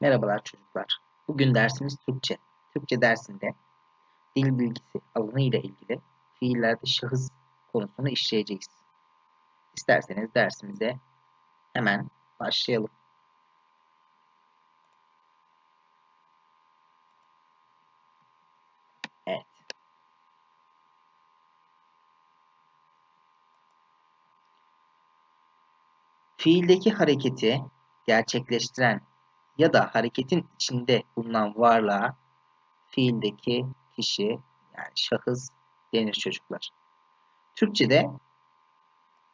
Merhabalar çocuklar. Bugün dersimiz Türkçe. Türkçe dersinde dil bilgisi alanı ile ilgili fiillerde şahıs konusunu işleyeceğiz. İsterseniz dersimize hemen başlayalım. Evet. Fiildeki hareketi gerçekleştiren ya da hareketin içinde bulunan varlığa fiildeki kişi yani şahıs denir çocuklar. Türkçe'de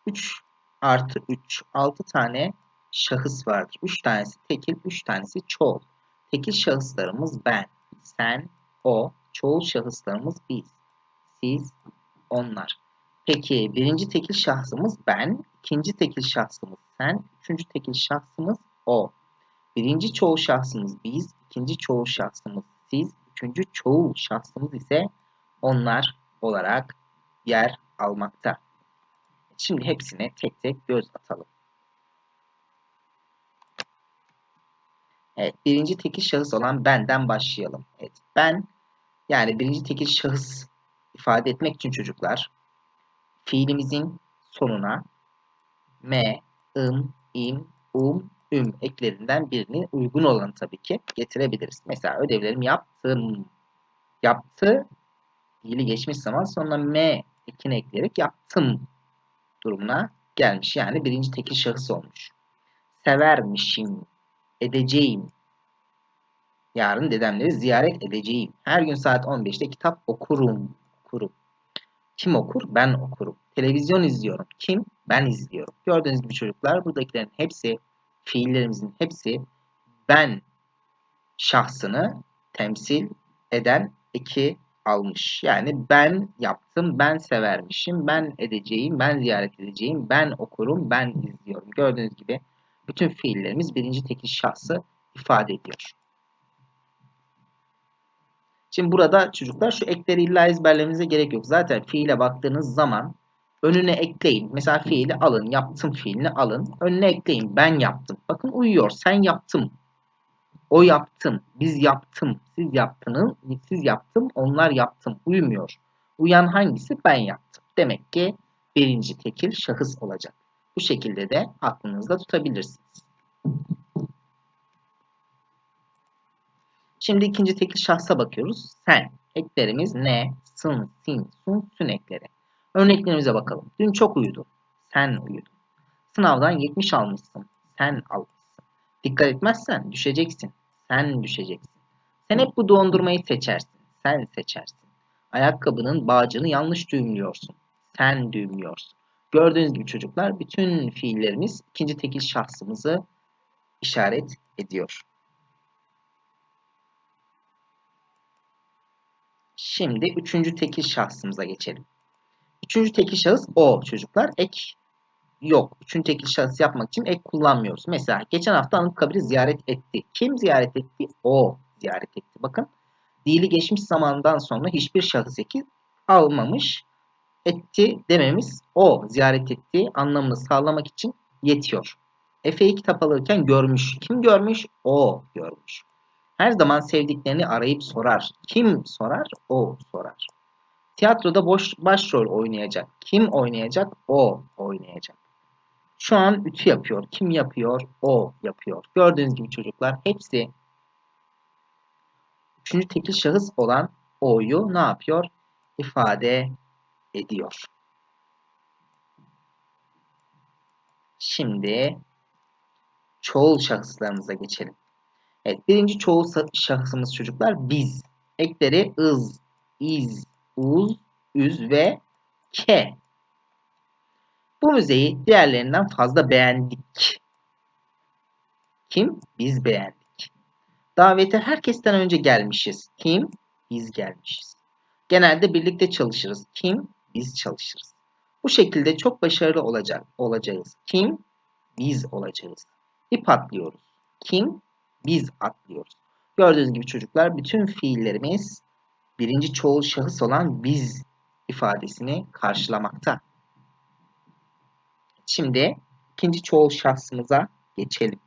3 artı 3 6 tane şahıs vardır. 3 tanesi tekil, 3 tanesi çoğul. Tekil şahıslarımız ben, sen, o. Çoğul şahıslarımız biz, siz, onlar. Peki birinci tekil şahsımız ben, ikinci tekil şahsımız sen, üçüncü tekil şahsımız o. Birinci çoğul şahsımız biz, ikinci çoğul şahsımız siz, üçüncü çoğul şahsımız ise onlar olarak yer almakta. Şimdi hepsine tek tek göz atalım. Evet, birinci tekil şahıs olan benden başlayalım. Evet, ben yani birinci tekil şahıs ifade etmek için çocuklar fiilimizin sonuna me, ım, im, um, üm eklerinden birini uygun olanı tabii ki getirebiliriz. Mesela ödevlerimi yaptım. Yaptı fiili geçmiş zaman sonra m ekini ekleyerek yaptım durumuna gelmiş. Yani birinci tekil şahıs olmuş. Severmişim, edeceğim. Yarın dedemleri ziyaret edeceğim. Her gün saat 15'te kitap okurum. Okurum. Kim okur? Ben okurum. Televizyon izliyorum. Kim? Ben izliyorum. Gördüğünüz gibi çocuklar buradakilerin hepsi fiillerimizin hepsi ben şahsını temsil eden eki almış. Yani ben yaptım, ben severmişim, ben edeceğim, ben ziyaret edeceğim, ben okurum, ben izliyorum. Gördüğünüz gibi bütün fiillerimiz birinci tekil şahsı ifade ediyor. Şimdi burada çocuklar şu ekleri illa ezberlemenize gerek yok. Zaten fiile baktığınız zaman önüne ekleyin. Mesela fiili alın. Yaptım fiilini alın. Önüne ekleyin. Ben yaptım. Bakın uyuyor. Sen yaptım. O yaptım. Biz yaptım. Siz yaptınız. Siz yaptım. Onlar yaptım. Uyumuyor. Uyan hangisi? Ben yaptım. Demek ki birinci tekil şahıs olacak. Bu şekilde de aklınızda tutabilirsiniz. Şimdi ikinci tekil şahsa bakıyoruz. Sen. Eklerimiz ne, sın, sin, sun, sün ekleri. Örneklerimize bakalım. Dün çok uyudu. Sen uyudun. Sınavdan 70 almışsın. Sen almışsın. Dikkat etmezsen düşeceksin. Sen düşeceksin. Sen hep bu dondurmayı seçersin. Sen seçersin. Ayakkabının bağcını yanlış düğümlüyorsun. Sen düğümlüyorsun. Gördüğünüz gibi çocuklar bütün fiillerimiz ikinci tekil şahsımızı işaret ediyor. Şimdi üçüncü tekil şahsımıza geçelim. Üçüncü tekil şahıs o çocuklar. Ek yok. Üçüncü tekil şahıs yapmak için ek kullanmıyoruz. Mesela geçen hafta Anıtkabir'i ziyaret etti. Kim ziyaret etti? O ziyaret etti. Bakın dili geçmiş zamandan sonra hiçbir şahıs eki almamış. Etti dememiz o ziyaret ettiği anlamını sağlamak için yetiyor. Efe'yi kitap alırken görmüş. Kim görmüş? O görmüş. Her zaman sevdiklerini arayıp sorar. Kim sorar? O sorar. Tiyatroda boş başrol oynayacak. Kim oynayacak? O oynayacak. Şu an ütü yapıyor. Kim yapıyor? O yapıyor. Gördüğünüz gibi çocuklar hepsi üçüncü tekil şahıs olan o'yu ne yapıyor? İfade ediyor. Şimdi çoğul şahıslarımıza geçelim. Evet, birinci çoğul şahsımız çocuklar biz. Ekleri ız, iz, uz, üz ve ke. Bu müzeyi diğerlerinden fazla beğendik. Kim? Biz beğendik. Davete herkesten önce gelmişiz. Kim? Biz gelmişiz. Genelde birlikte çalışırız. Kim? Biz çalışırız. Bu şekilde çok başarılı olacak olacağız. Kim? Biz olacağız. İp atlıyoruz. Kim? Biz atlıyoruz. Gördüğünüz gibi çocuklar bütün fiillerimiz birinci çoğul şahıs olan biz ifadesini karşılamakta. Şimdi ikinci çoğul şahsımıza geçelim.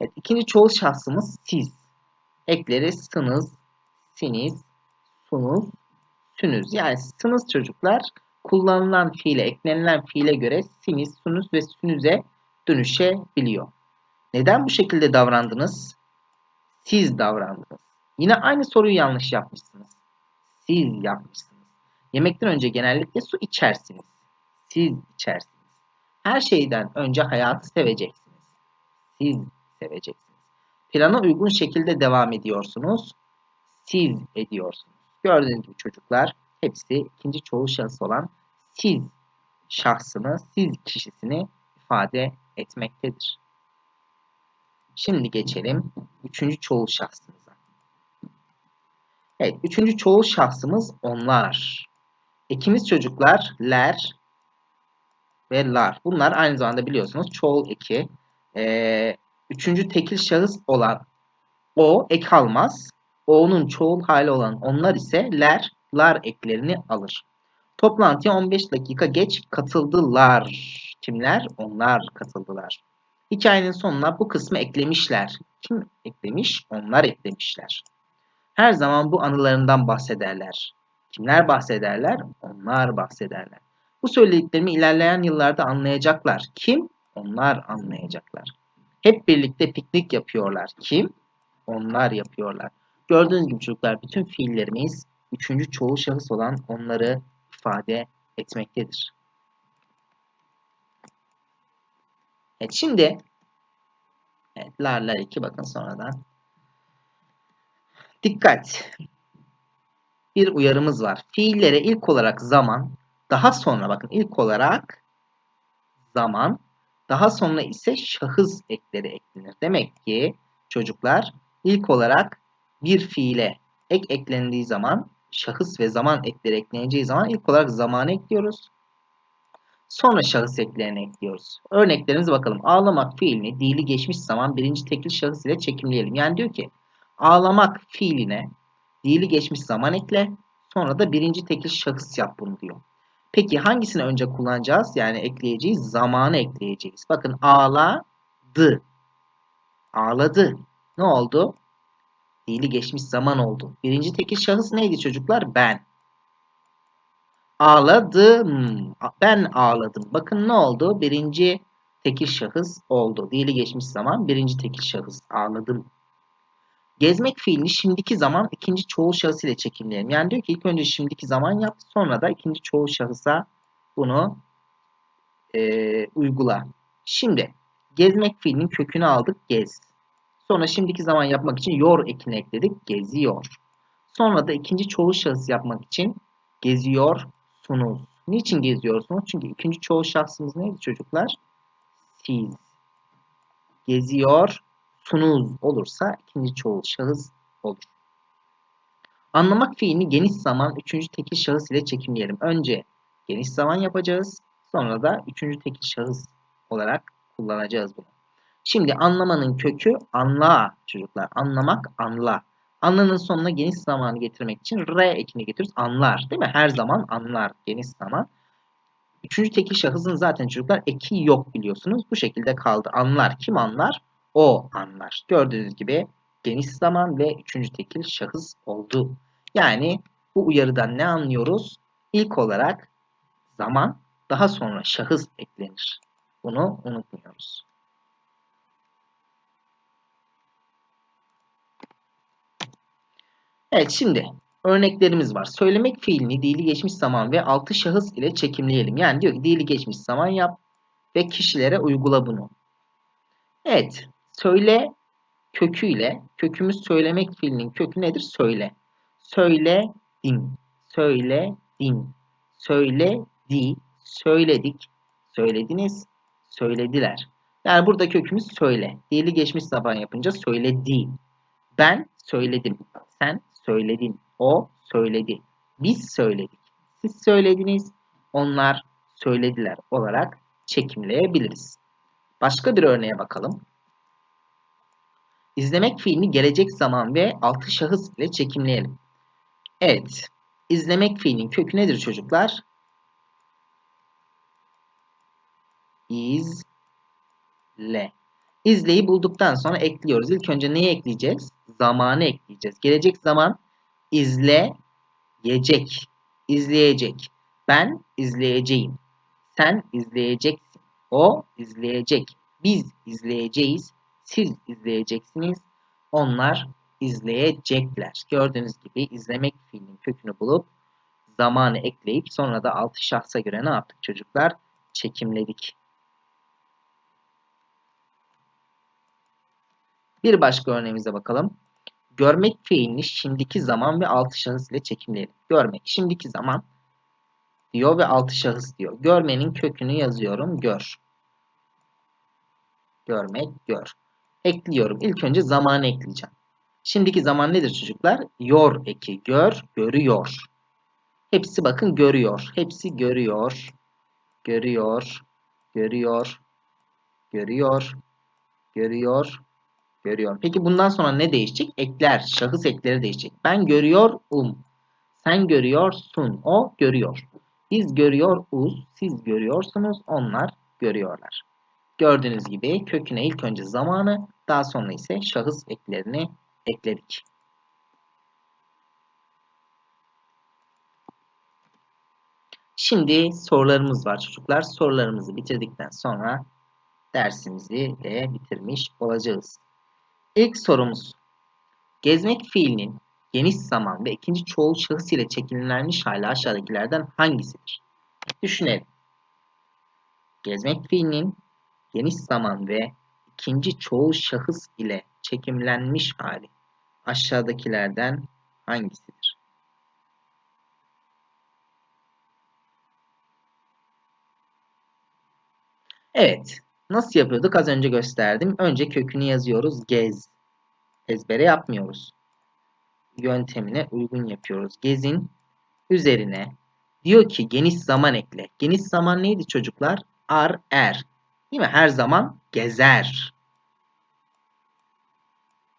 Evet, ikinci çoğul şahsımız siz. Ekleri sınız, siniz, sunuz, sünüz. Yani sınız çocuklar kullanılan fiile, eklenilen fiile göre siniz, sunuz ve sünüze dönüşebiliyor. Neden bu şekilde davrandınız? Siz davrandınız. Yine aynı soruyu yanlış yapmışsınız. Siz yapmışsınız. Yemekten önce genellikle su içersiniz. Siz içersiniz. Her şeyden önce hayatı seveceksiniz. Siz seveceksiniz. Plana uygun şekilde devam ediyorsunuz. Siz ediyorsunuz. Gördüğünüz gibi çocuklar hepsi ikinci çoğul şahıs olan siz şahsını, siz kişisini ifade etmektedir. Şimdi geçelim üçüncü çoğul şahsımıza. Evet, üçüncü çoğul şahsımız onlar. Ekimiz çocuklar ler ve lar. Bunlar aynı zamanda biliyorsunuz çoğul eki. Ee, üçüncü tekil şahıs olan o ek almaz. O'nun çoğul hali olan onlar ise ler, lar eklerini alır. Toplantıya 15 dakika geç katıldılar. Kimler? Onlar katıldılar. Hikayenin sonuna bu kısmı eklemişler. Kim eklemiş? Onlar eklemişler. Her zaman bu anılarından bahsederler. Kimler bahsederler? Onlar bahsederler. Bu söylediklerimi ilerleyen yıllarda anlayacaklar. Kim? Onlar anlayacaklar. Hep birlikte piknik yapıyorlar. Kim? Onlar yapıyorlar. Gördüğünüz gibi çocuklar bütün fiillerimiz üçüncü çoğul şahıs olan onları ifade etmektedir. Evet şimdi evet, lar 2 bakın sonradan. Dikkat. Bir uyarımız var. Fiillere ilk olarak zaman, daha sonra bakın ilk olarak zaman, daha sonra ise şahıs ekleri eklenir. Demek ki çocuklar ilk olarak bir fiile ek eklendiği zaman şahıs ve zaman ekleri ekleneceği zaman ilk olarak zamanı ekliyoruz. Sonra şahıs eklerini ekliyoruz. Örneklerimize bakalım. Ağlamak fiilini dili geçmiş zaman birinci tekil şahıs ile çekimleyelim. Yani diyor ki ağlamak fiiline dili geçmiş zaman ekle sonra da birinci tekil şahıs yap bunu diyor. Peki hangisini önce kullanacağız? Yani ekleyeceğiz. Zamanı ekleyeceğiz. Bakın ağladı. Ağladı. Ne oldu? Fiili geçmiş zaman oldu. Birinci tekil şahıs neydi çocuklar? Ben. Ağladım. Ben ağladım. Bakın ne oldu? Birinci tekil şahıs oldu. Fiili geçmiş zaman birinci tekil şahıs. Ağladım. Gezmek fiilini şimdiki zaman ikinci çoğul şahıs ile çekimleyelim. Yani diyor ki ilk önce şimdiki zaman yap. Sonra da ikinci çoğul şahısa bunu e, uygula. Şimdi gezmek fiilinin kökünü aldık. Gez. Sonra şimdiki zaman yapmak için yor ekini ekledik. Geziyor. Sonra da ikinci çoğul şahıs yapmak için geziyorsunuz. Niçin geziyorsunuz? Çünkü ikinci çoğul şahsımız neydi çocuklar? Siz. Geziyorsunuz olursa ikinci çoğul şahıs olur. Anlamak fiilini geniş zaman üçüncü tekil şahıs ile çekimleyelim. Önce geniş zaman yapacağız. Sonra da üçüncü tekil şahıs olarak kullanacağız bunu. Şimdi anlamanın kökü anla çocuklar. Anlamak anla. Anlanın sonuna geniş zamanı getirmek için R ekini getiriyoruz. Anlar değil mi? Her zaman anlar. Geniş zaman. Üçüncü tekil şahısın zaten çocuklar eki yok biliyorsunuz. Bu şekilde kaldı. Anlar. Kim anlar? O anlar. Gördüğünüz gibi geniş zaman ve üçüncü tekil şahıs oldu. Yani bu uyarıdan ne anlıyoruz? İlk olarak zaman daha sonra şahıs eklenir. Bunu unutmuyoruz. Evet şimdi örneklerimiz var. Söylemek fiilini dili geçmiş zaman ve altı şahıs ile çekimleyelim. Yani diyor ki dili geçmiş zaman yap ve kişilere uygula bunu. Evet. Söyle köküyle kökümüz söylemek fiilinin kökü nedir? Söyle. Söyledim. Söyledin. Söyledi. Söyledik. Söylediniz. Söylediler. Yani burada kökümüz söyle. Dili geçmiş zaman yapınca söyledi. Ben söyledim. Sen söyledin. O söyledi. Biz söyledik. Siz söylediniz. Onlar söylediler olarak çekimleyebiliriz. Başka bir örneğe bakalım. İzlemek fiilini gelecek zaman ve altı şahıs ile çekimleyelim. Evet. İzlemek fiilinin kökü nedir çocuklar? İzle. İzleyi bulduktan sonra ekliyoruz. İlk önce neyi ekleyeceğiz? Zamanı ekleyeceğiz. Gelecek zaman izleyecek. İzleyecek. Ben izleyeceğim. Sen izleyeceksin. O izleyecek. Biz izleyeceğiz. Siz izleyeceksiniz. Onlar izleyecekler. Gördüğünüz gibi izlemek fiilinin kökünü bulup zamanı ekleyip sonra da altı şahsa göre ne yaptık çocuklar? Çekimledik. Bir başka örneğimize bakalım. Görmek fiilini şimdiki zaman ve altı şahıs ile çekimleyelim. Görmek şimdiki zaman diyor ve altı şahıs diyor. Görmenin kökünü yazıyorum. Gör. Görmek, gör. Ekliyorum. İlk önce zamanı ekleyeceğim. Şimdiki zaman nedir çocuklar? Yor eki. Gör, görüyor. Hepsi bakın görüyor. Hepsi görüyor. Görüyor. Görüyor. Görüyor. Görüyor. Görüyor. Peki bundan sonra ne değişecek? Ekler. Şahıs ekleri değişecek. Ben görüyorum. Sen görüyorsun. O görüyor. Biz görüyoruz. Siz görüyorsunuz. Onlar görüyorlar. Gördüğünüz gibi köküne ilk önce zamanı daha sonra ise şahıs eklerini ekledik. Şimdi sorularımız var çocuklar. Sorularımızı bitirdikten sonra dersimizi de bitirmiş olacağız. İlk sorumuz. Gezmek fiilinin geniş zaman ve ikinci çoğul şahıs ile çekimlenmiş hali aşağıdakilerden hangisidir? Düşünelim. Gezmek fiilinin geniş zaman ve ikinci çoğul şahıs ile çekimlenmiş hali aşağıdakilerden hangisidir? Evet. Nasıl yapıyorduk? Az önce gösterdim. Önce kökünü yazıyoruz. Gez. Ezbere yapmıyoruz. Yöntemine uygun yapıyoruz. Gezin üzerine diyor ki geniş zaman ekle. Geniş zaman neydi çocuklar? Ar, er. Değil mi? Her zaman gezer.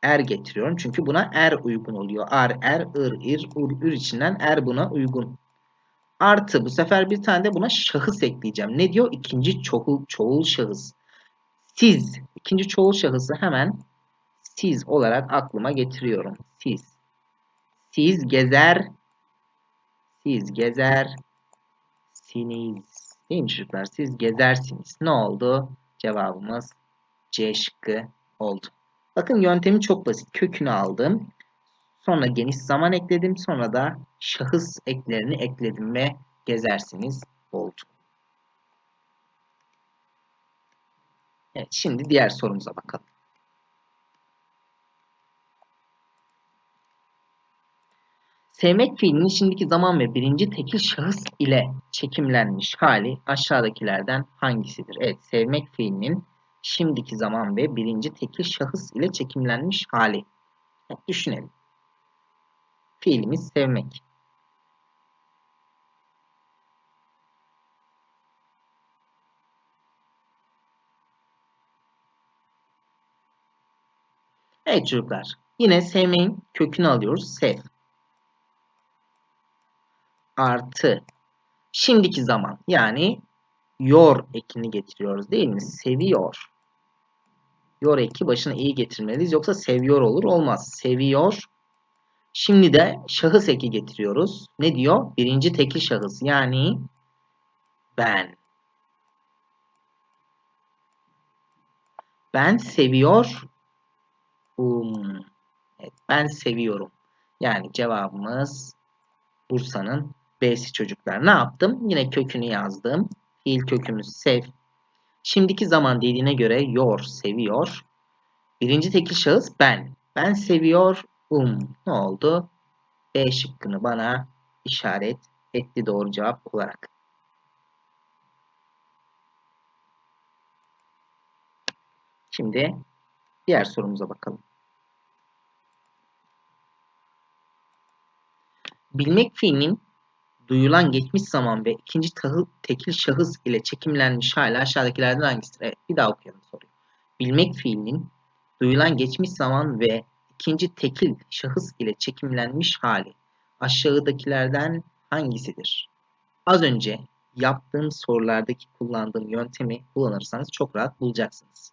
Er getiriyorum. Çünkü buna er uygun oluyor. Ar, er, ır, ir, ur, ür içinden er buna uygun. Artı bu sefer bir tane de buna şahıs ekleyeceğim. Ne diyor? İkinci çoğul, çoğul şahıs. Siz. ikinci çoğul şahısı hemen siz olarak aklıma getiriyorum. Siz. Siz gezer. Siz gezer. Siniz. Değil mi çocuklar? Siz gezersiniz. Ne oldu? Cevabımız C şıkkı oldu. Bakın yöntemi çok basit. Kökünü aldım. Sonra geniş zaman ekledim. Sonra da şahıs eklerini ekledim ve gezersiniz oldu. Evet, şimdi diğer sorumuza bakalım. Sevmek fiilinin şimdiki zaman ve birinci tekil şahıs ile çekimlenmiş hali aşağıdakilerden hangisidir? Evet, sevmek fiilinin şimdiki zaman ve birinci tekil şahıs ile çekimlenmiş hali. Evet, düşünelim. Fiilimiz sevmek. Evet çocuklar. Yine sevmeyin kökünü alıyoruz. Sev. Artı. Şimdiki zaman. Yani yor ekini getiriyoruz değil mi? Seviyor. Yor eki başına iyi getirmeliyiz. Yoksa seviyor olur. Olmaz. Seviyor. Şimdi de şahıs eki getiriyoruz. Ne diyor? Birinci tekil şahıs. Yani ben. Ben seviyor Um. Evet, ben seviyorum. Yani cevabımız Bursa'nın B'si çocuklar. Ne yaptım? Yine kökünü yazdım. Fiil kökümüz sev. Şimdiki zaman dediğine göre yor, seviyor. Birinci tekil şahıs ben. Ben seviyor um. Ne oldu? B şıkkını bana işaret etti doğru cevap olarak. Şimdi diğer sorumuza bakalım. Bilmek fiilinin duyulan geçmiş zaman ve ikinci tahıl, tekil şahıs ile çekimlenmiş hali aşağıdakilerden hangisidir? Evet, bir daha okuyalım soruyu. Bilmek fiilinin duyulan geçmiş zaman ve ikinci tekil şahıs ile çekimlenmiş hali aşağıdakilerden hangisidir? Az önce yaptığım sorulardaki kullandığım yöntemi kullanırsanız çok rahat bulacaksınız.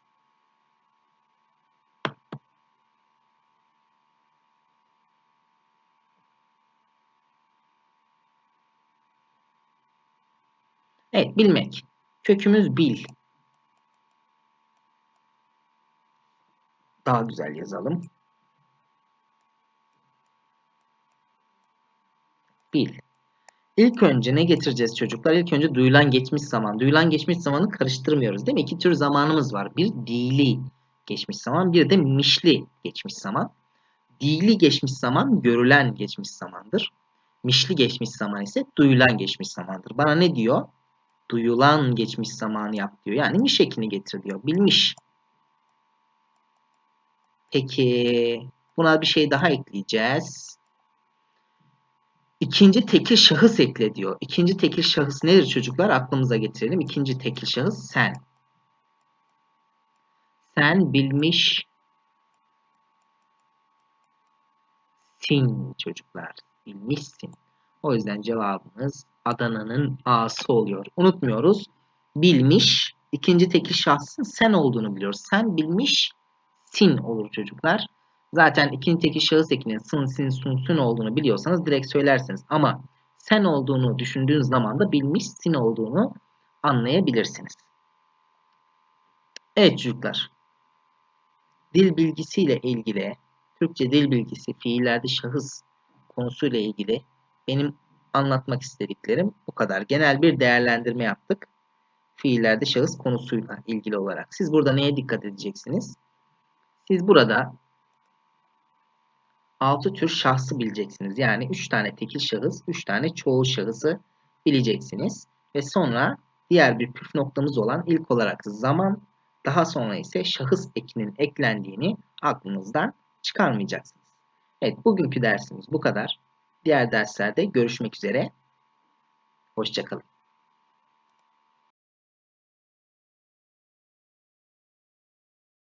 Evet bilmek. Kökümüz bil. Daha güzel yazalım. Bil. İlk önce ne getireceğiz çocuklar? İlk önce duyulan geçmiş zaman. Duyulan geçmiş zamanı karıştırmıyoruz değil mi? İki tür zamanımız var. Bir dili geçmiş zaman, bir de mişli geçmiş zaman. Dili geçmiş zaman görülen geçmiş zamandır. Mişli geçmiş zaman ise duyulan geçmiş zamandır. Bana ne diyor? Duyulan geçmiş zamanı yap diyor. Yani miş ekini getir diyor. Bilmiş. Peki buna bir şey daha ekleyeceğiz. İkinci tekil şahıs ekle diyor. İkinci tekil şahıs nedir çocuklar? Aklımıza getirelim. İkinci tekil şahıs sen. Sen bilmiş sin çocuklar. Bilmişsin. O yüzden cevabımız Adana'nın A'sı oluyor. Unutmuyoruz. Bilmiş. ikinci tekil şahsın sen olduğunu biliyoruz. Sen bilmiş sin olur çocuklar. Zaten ikinci tekil şahıs ekinin sın, sin, sun, sun olduğunu biliyorsanız direkt söylersiniz. Ama sen olduğunu düşündüğünüz zaman da bilmiş sin olduğunu anlayabilirsiniz. Evet çocuklar. Dil bilgisiyle ilgili Türkçe dil bilgisi fiillerde şahıs konusuyla ilgili benim anlatmak istediklerim bu kadar. Genel bir değerlendirme yaptık. Fiillerde şahıs konusuyla ilgili olarak. Siz burada neye dikkat edeceksiniz? Siz burada 6 tür şahsı bileceksiniz. Yani 3 tane tekil şahıs, 3 tane çoğul şahısı bileceksiniz. Ve sonra diğer bir püf noktamız olan ilk olarak zaman, daha sonra ise şahıs ekinin eklendiğini aklınızdan çıkarmayacaksınız. Evet bugünkü dersimiz bu kadar. Diğer derslerde görüşmek üzere. Hoşçakalın.